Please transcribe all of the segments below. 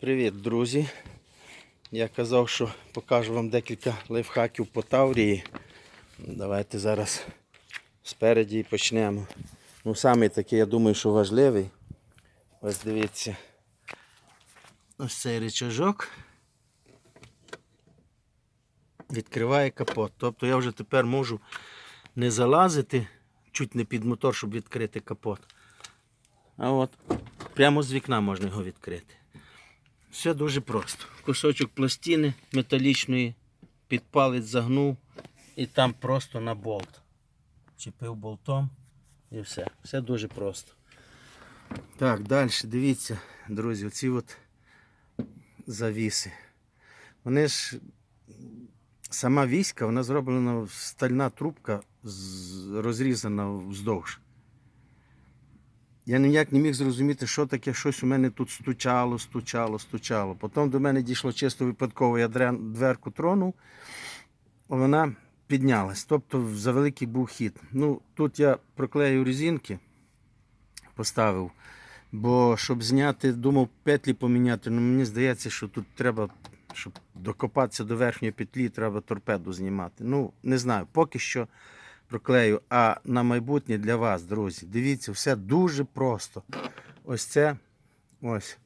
Привіт, друзі! Я казав, що покажу вам декілька лайфхаків по Таврії. Давайте зараз спереді і почнемо. Ну, самий такий, я думаю, що важливий. Ось дивіться. Ось цей речажок. Відкриває капот. Тобто я вже тепер можу не залазити чуть не під мотор, щоб відкрити капот. А от прямо з вікна можна його відкрити. Все дуже просто. Кусочок пластини металічної, під палець загнув і там просто на болт. Чіпив болтом і все. Все дуже просто. Так, далі, дивіться, друзі, оці от завіси. Вони ж сама віська, вона зроблена стальна трубка розрізана вздовж. Я ніяк не міг зрозуміти, що таке щось у мене тут стучало, стучало, стучало. Потім до мене дійшло чисто випадково, я дверку тронув, вона піднялась. Тобто за великий був хід. Ну, тут я проклею резинки, поставив, бо щоб зняти, думав петлі поміняти, ну мені здається, що тут треба, щоб докопатися до верхньої петлі, треба торпеду знімати. Ну, не знаю, поки що проклею. А на майбутнє для вас, друзі, дивіться, все дуже просто. Ось це ось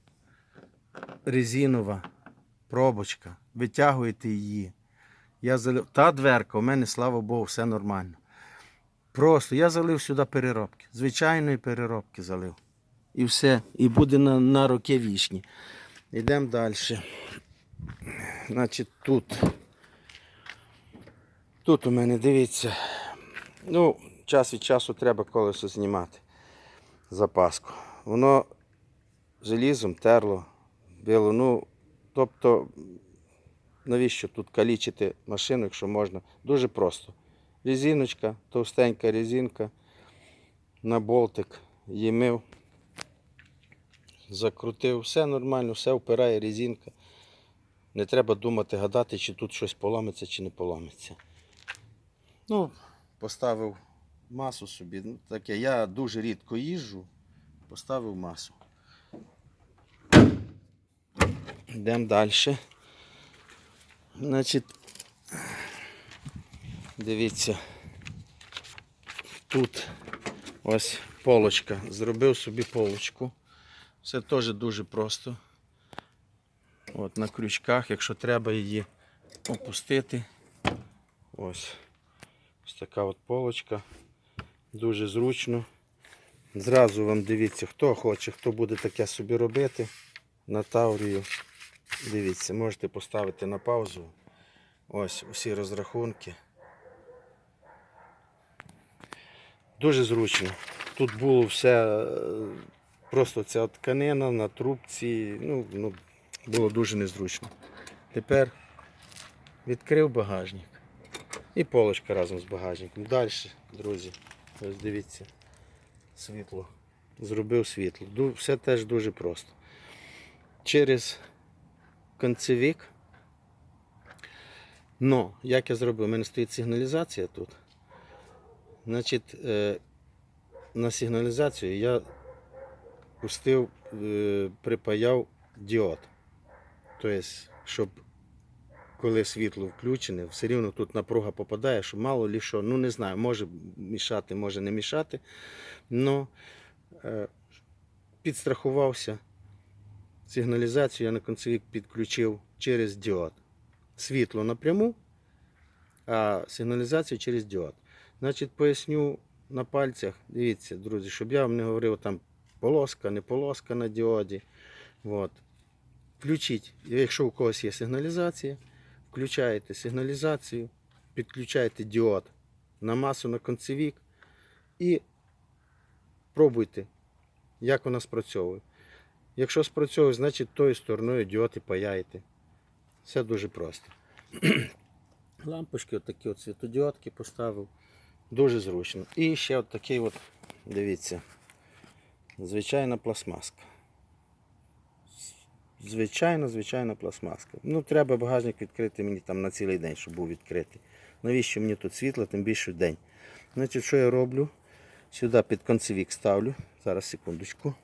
резинова пробочка. Витягуєте її. Я залив... Та дверка, у мене, слава Богу, все нормально. Просто я залив сюди переробки. Звичайної переробки залив. І все. І буде на, на роки вічні. Йдемо далі. Значить, тут. Тут у мене дивіться. Ну, час від часу треба колесо знімати. Запаску. Воно желізом терло, било. Ну, тобто, навіщо тут калічити машину, якщо можна? Дуже просто. Резиночка, товстенька резинка, на болтик, її мив, закрутив, все нормально, все впирає резинка. Не треба думати, гадати, чи тут щось поламиться, чи не поламиться. Ну, поставив масу собі. Ну, таке. Я дуже рідко їжджу, поставив масу. Йдемо далі. Значить, дивіться, тут ось полочка. Зробив собі полочку. Все теж дуже просто. От на крючках, якщо треба її опустити. Ось. Ось така от полочка. Дуже зручно. Зразу вам дивіться, хто хоче, хто буде таке собі робити на Таврію. Дивіться, можете поставити на паузу. Ось усі розрахунки. Дуже зручно. Тут було все, е, просто ця тканина на трубці. Ну, ну, було дуже незручно. Тепер відкрив багажник. І полочка разом з багажником. Далі, друзі, ось дивіться, світло. Зробив світло. Все теж дуже просто. Через концевік. Ну, як я зробив? У мене стоїть сигналізація тут. Значить, е, на сигналізацію я пустив, е, припаяв діод. Тобто, щоб коли світло включене, все рівно тут напруга попадає, що мало лі що, ну не знаю, може мішати, може не мішати. Но е, підстрахувався. Сигналізацію я на концевік підключив через діод. Світло напряму, а сигналізацію через діод. Значить, поясню на пальцях. Дивіться, друзі, щоб я вам не говорив там полоска, не полоска на діоді. От. Включіть, якщо у когось є сигналізація, включаєте сигналізацію, підключаєте діод на масу на концевік і пробуйте, як вона спрацьовує. Якщо спрацьовує, значить тою стороною діод і паяєте. Все дуже просто. Лампочки, отакі от світодіодки поставив. Дуже зручно. І ще от такий от, дивіться, звичайна пластмаска. Звичайна, звичайна пластмаска. Ну, треба багажник відкрити мені там на цілий день, щоб був відкритий. Навіщо мені тут світло, тим більше день. Значить, що я роблю? Сюди під концевік ставлю. Зараз секундочку.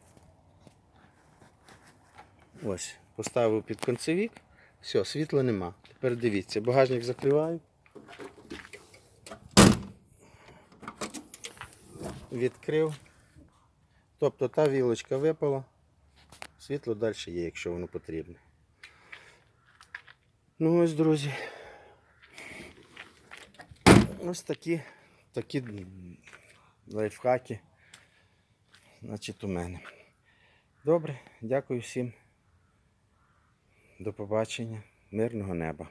Ось, Поставив під концевік. Все, світла нема. Тепер дивіться, багажник закриваю. Відкрив. Тобто та вілочка випала. Світло далі є, якщо воно потрібне. Ну ось, друзі. Ось такі, такі лайфхаки. Значить, у мене. Добре, дякую всім. До побачення. Мирного неба.